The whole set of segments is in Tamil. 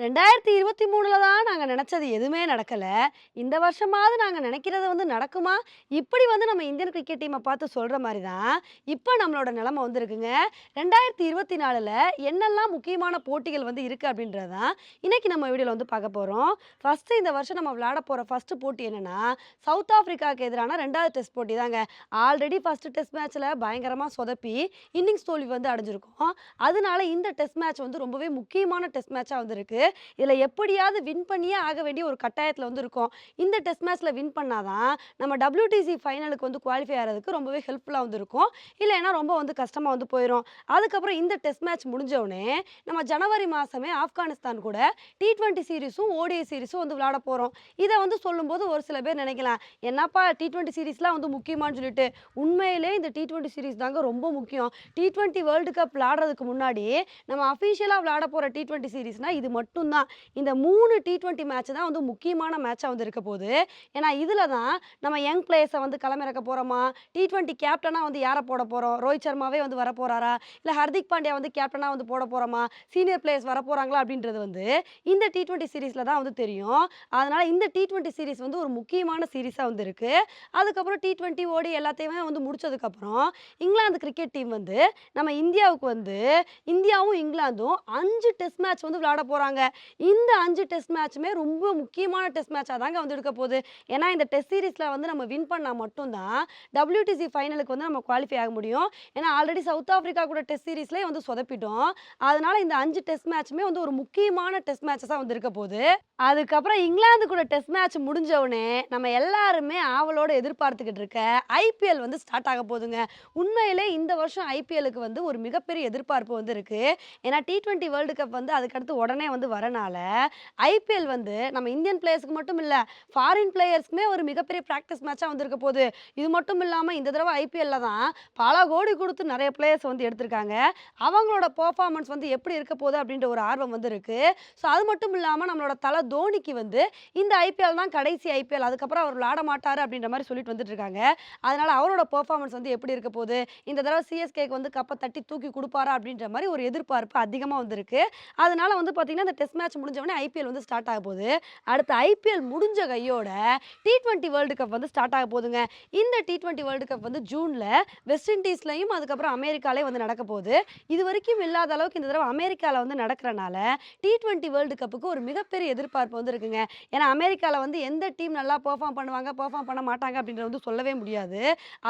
ரெண்டாயிரத்தி இருபத்தி மூணில் தான் நாங்கள் நினச்சது எதுவுமே நடக்கல. இந்த வருஷமாவது நாங்கள் நினைக்கிறது வந்து நடக்குமா? இப்படி வந்து நம்ம இந்தியன் கிரிக்கெட் டீமை பார்த்து சொல்கிற மாதிரி தான், இப்போ நம்மளோட நிலைமை வந்திருக்குங்க. 2024ல என்னெல்லாம் முக்கியமான போட்டிகள் வந்து இருக்குது அப்படின்றது தான், இன்றைக்கி நம்ம வீடியோவில் வந்து பார்க்க போகிறோம் ஃபர்ஸ்ட்டு இந்த வருஷம் நம்ம விளையாட போகிற ஃபர்ஸ்ட்டு போட்டி என்னென்னா சவுத் ஆஃப்ரிக்காவுக்கு எதிரான ரெண்டாவது டெஸ்ட் போட்டி தாங்க. ஆல்ரெடி ஃபர்ஸ்ட்டு டெஸ்ட் மேட்ச்சில் பயங்கரமாக சொதப்பி, இன்னிங்ஸ் தோல்வி வந்து அடைஞ்சிருக்கோம். அதனால இந்த டெஸ்ட் மேட்ச் வந்து ரொம்பவே முக்கியமான டெஸ்ட் மேட்சாக வந்துருக்கு இதில் எப்படியாவது வின் பண்ணியே ஆக வேண்டிய ஒரு கட்டாயத்தில் வந்து இருக்கும் இந்த டெஸ்ட் மேட்ச்சில் வின் பண்ணால் தான், நம்ம டபிள்யூடிசி ஃபைனலுக்கு வந்து குவாலிஃபை ஆகிறதுக்கு ரொம்பவே ஹெல்ப்ஃபுல்லாக வந்து இருக்கும். இல்லைன்னா ரொம்ப வந்து கஷ்டமாக வந்து போயிடும் அதுக்கப்புறம் இந்த டெஸ்ட் மேட்ச் முடிஞ்சவுடனே நம்ம ஜனவரி மாதமே ஆப்கானிஸ்தான் கூட T20 சீரிஸும், ODI சீரிஸும் வந்து விளாட போகிறோம் இதை வந்து சொல்லும்போது ஒரு சில பேர் நினைக்கலாம், என்னப்பா T20 சீரிஸ்லாம் வந்து முக்கியமான்னு சொல்லிட்டு. உண்மையிலே இந்த T20 சீரிஸ் தாங்க ரொம்ப முக்கியம். T20 வேர்ல்டு கப் விளாடுறதுக்கு முன்னாடி, நம்ம அஃபிஷியலாக விளாட போகிற டி ட்வெண்ட்டி சீரிஸ்னால் இது மட்டும் மட்டும்தான். இந்த 3 T20 மேட்ச் தான் வந்து முக்கியமான மேட்சாக வந்து இருக்க போகுது. ஏன்னா இதில் தான் நம்ம யங் பிளேயர்ஸை வந்து களமிறக்க போகிறோமா டி ட்வெண்ட்டி கேப்டனாக வந்து யாரை போட போகிறோம் ரோஹித் சர்மாவே வந்து வரப்போகிறாரா இல்லை ஹர்திக் பாண்டியா வந்து கேப்டனாக வந்து போட போகிறோமா சீனியர் பிளேயர்ஸ் போகிறாங்களா அப்படின்றது வந்து இந்த டி ட்வெண்ட்டி சீரீஸில் தான் வந்து தெரியும். அதனால் இந்த T20 சீரிஸ் வந்து ஒரு முக்கியமான சீரீஸாக வந்து இருக்குது அதுக்கப்புறம் T20, ODI எல்லாத்தையுமே வந்து முடிச்சதுக்கப்புறம், இங்கிலாந்து கிரிக்கெட் டீம் வந்து நம்ம இந்தியாவுக்கு வந்து இந்தியாவும், இங்கிலாந்தும் அஞ்சு டெஸ்ட் மேட்ச் வந்து விளையாட இந்த அஞ்சு டெஸ்ட் மேட்ச்சுமே ரொம்ப முக்கியமான டெஸ்ட் மேட்சாக தாங்க வந்து எடுக்க போகுது ஏன்னா இந்த டெஸ்ட் சீரீஸில் வந்து நம்ம வின் பண்ணால் மட்டும்தான் டபிள்யூடிசி ஃபைனலுக்கு வந்து நம்ம குவாலிஃபை ஆக முடியும். ஏன்னா ஆல்ரெடி சவுத் ஆஃப்ரிக்கா கூட டெஸ்ட் சீரீஸ்லேயே வந்து சொதப்பிட்டோம். அதனால இந்த அஞ்சு டெஸ்ட் மேட்ச்சுமே வந்து ஒரு முக்கியமான டெஸ்ட் மேட்சஸாக வந்து இருக்க போகுது அதுக்கப்புறம் இங்கிலாந்து கூட டெஸ்ட் மேட்ச் முடிஞ்ச உடனே, நம்ம எல்லாருமே ஆவலோட எதிர்பார்த்துக்கிட்டு இருக்க ஐபிஎல் வந்து ஸ்டார்ட் ஆக போதுங்க. உண்மையிலே இந்த வருஷம் ஐபிஎலுக்கு வந்து ஒரு மிகப்பெரிய எதிர்பார்ப்பு வந்து இருக்கு. ஏன்னா T20 வேர்ல்டு கப் வந்து அதுக்கடுத்து உடனே வந்து வரனால, ஐபிஎல் வந்து நம்ம இந்தியன் பிளேயர்ஸ்க்கு மட்டும் இல்லை ஃபாரின் பிளேயர்ஸ்க்குமே ஒரு மிகப்பெரிய ப்ராக்டிஸ் மேட்சாக வந்திருக்க போகுது இது மட்டும் இல்லாமல் இந்த தடவை ஐபிஎல்ல தான் பல கோடி கொடுத்து நிறைய பிளேயர்ஸ் வந்து எடுத்திருக்காங்க. அவங்களோட பெர்ஃபார்மன்ஸ் வந்து எப்படி இருக்க போகுது அப்படின்ற ஒரு ஆர்வம் வந்து இருக்குது ஸோ அது மட்டும் இல்லாமல் நம்மளோட தலை தோனிக்கு வந்து இந்த ஐபிஎல் தான் கடைசி ஐபிஎல் அதுக்கப்புறம் அவர் விளாட மாட்டார் அப்படின்ற மாதிரி சொல்லிட்டு வந்துட்டு இருக்காங்க. அதனால அவரோட பெர்ஃபார்மன்ஸ் வந்து எப்படி இருக்க போகுது இந்த தடவை சிஎஸ்கேக்கு வந்து கப்பை தட்டி தூக்கி கொடுப்பாரா அப்படின்ற மாதிரி ஒரு எதிர்பார்ப்பு அதிகமாக வந்திருக்கு அதனால வந்து பார்த்தீங்கன்னா, இந்த டெஸ்ட் மேட்ச் முடிஞ்ச உடனே வந்து ஸ்டார்ட் ஆக போகுது அடுத்து ஐபிஎல் முடிஞ்ச கையோட T20 வேர்ல்டு கப் வந்து ஸ்டார்ட் ஆக போகுதுங்க இந்த T20 வேர்ல்டு கப் வந்து ஜூனில் வெஸ்ட் இண்டீஸ்லையும் அதுக்கப்புறம் அமெரிக்காலே வந்து நடக்க இது வரைக்கும் இல்லாத அளவுக்கு இந்த தடவை அமெரிக்காவில் வந்து நடக்கிறனால, T20 வேர்ல்டு கப்புக்கு ஒரு மிகப்பெரிய எதிர்பார்ப்பு வந்து இருக்குங்க. ஏன்னா அமெரிக்காவில் வந்து எந்த டீம் நல்லா பெர்ஃபார்ம் பண்ணுவாங்க, பெர்ஃபார்ம் பண்ண மாட்டாங்க அப்படின்றது வந்து சொல்லவே முடியாது.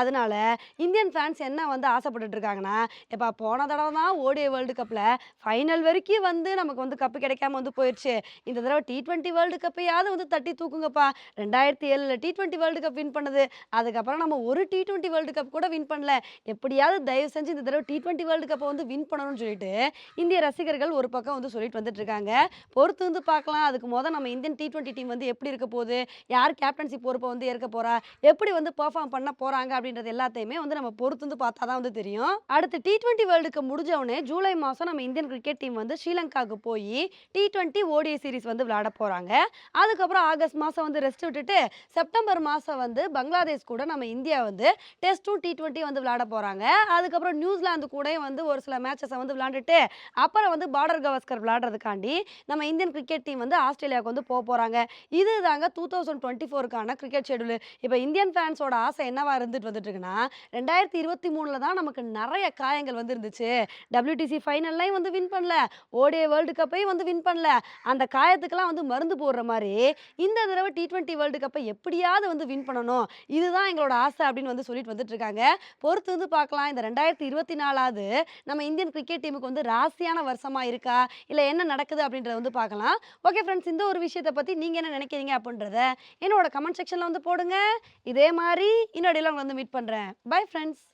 அதனால இந்தியன் ஃபேன்ஸ் என்ன வந்து ஆசைப்பட்டுட்டு இருக்காங்கன்னா, இப்போ போன தடவை தான் ஓடிய வேர்ல்டு கப்பில் ஃபைனல் வரைக்கும் வந்து நமக்கு வந்து கப்பு கிடைக்க கிடைக்காம வந்து போயிடுச்சு இந்த தடவை டி ட்வெண்ட்டி வேர்ல்டு கப்பையாவது வந்து தட்டி தூக்குங்கப்பா. 2007ல T20 வேர்ல்டு கப் வின் பண்ணது. அதுக்கப்புறம் நம்ம ஒரு T20 வேர்ல்டு கப் கூட வின் பண்ணல. எப்படியாவது தயவு செஞ்சு இந்த தடவை டி ட்வெண்ட்டி வேர்ல்டு கப்ப வந்து வின் பண்ணணும்னு சொல்லிட்டு, இந்திய ரசிகர்கள் ஒரு பக்கம் வந்து சொல்லிட்டு வந்துட்டு இருக்காங்க. பொறுத்து வந்து பார்க்கலாம். அதுக்கு முதல் நம்ம இந்தியன் T20 டீம் வந்து எப்படி இருக்க போகுது யார் கேப்டன்சி பொறுப்பை வந்து ஏற்க போறா? எப்படி வந்து பெர்ஃபார்ம் பண்ண போறாங்க? அப்படின்றது எல்லாத்தையுமே வந்து நம்ம பொறுத்து வந்து பார்த்தா தான் வந்து தெரியும். அடுத்து T20 வேர்ல்டு கப் முடிஞ்ச உடனே ஜூலை மாதம் நம்ம இந்தியன் கிரிக்கெட் டீம் வந்து ஸ்ரீலங்காவுக்கு போய் T20, ODI சீரிஸ் வந்து விளையாட போகிறாங்க அதுக்கப்புறம் ஆகஸ்ட் மாதம் வந்து ரெஸ்ட் விட்டுட்டு, செப்டம்பர் மாதம் வந்து பங்களாதேஷ் கூட நம்ம இந்தியா வந்து டெஸ்ட்டும், T20 வந்து விளையாட போகிறாங்க அதுக்கப்புறம் நியூசிலாந்து கூடயும் வந்து ஒரு சில மேட்சஸை வந்து விளையாண்டுட்டு, அப்புறம் வந்து பார்டர் கவாஸ்கர் விளையாடுறதுக்காண்டி நம்ம இந்தியன் கிரிக்கெட் டீம் வந்து ஆஸ்திரேலியாவுக்கு வந்து போக போகிறாங்க இதுதாங்க 2024க்கான கிரிக்கெட் ஷெடியூல் இப்போ இந்தியன் ஃபேன்ஸோட ஆசை என்னவா இருந்துட்டு வந்துட்டு இருக்குன்னா, 2023ல தான் நமக்கு நிறைய காயங்கள் வந்து இருந்துச்சு. டபிள்யூடிசி ஃபைனல்லையும் வந்து வின் பண்ணல. ODI வேர்ல்டு கப்பையும் வந்து வின் பண்ணல. அந்த காயத்துக்கெல்லாம் வந்து மருந்து போடுற மாதிரி இந்த தடவை டி ட்வெண்ட்டி வேர்ல்டு கப்பை எப்படியாவது வந்து வின் பண்ணணும். இதுதான் எங்களோட ஆசை அப்படின்னு வந்து சொல்லிட்டு வந்துட்டு இருக்காங்க. பொறுத்து வந்து பார்க்கலாம். இந்த 2024வது நம்ம இந்தியன் கிரிக்கெட் டீமுக்கு வந்து ராசியான வருஷமா இருக்கா? இல்லை என்ன நடக்குது? அப்படின்றத வந்து பார்க்கலாம். ஓகே ஃப்ரெண்ட்ஸ் இந்த ஒரு விஷயத்தை பற்றி நீங்கள் என்ன நினைக்கிறீங்க? அப்படின்றத என்னோட கமெண்ட் செக்ஷனில் வந்து போடுங்க. இதே மாதிரி இன்னொடையில் உங்களை வந்து மீட் பண்ணுறேன் பை ஃப்ரெண்ட்ஸ்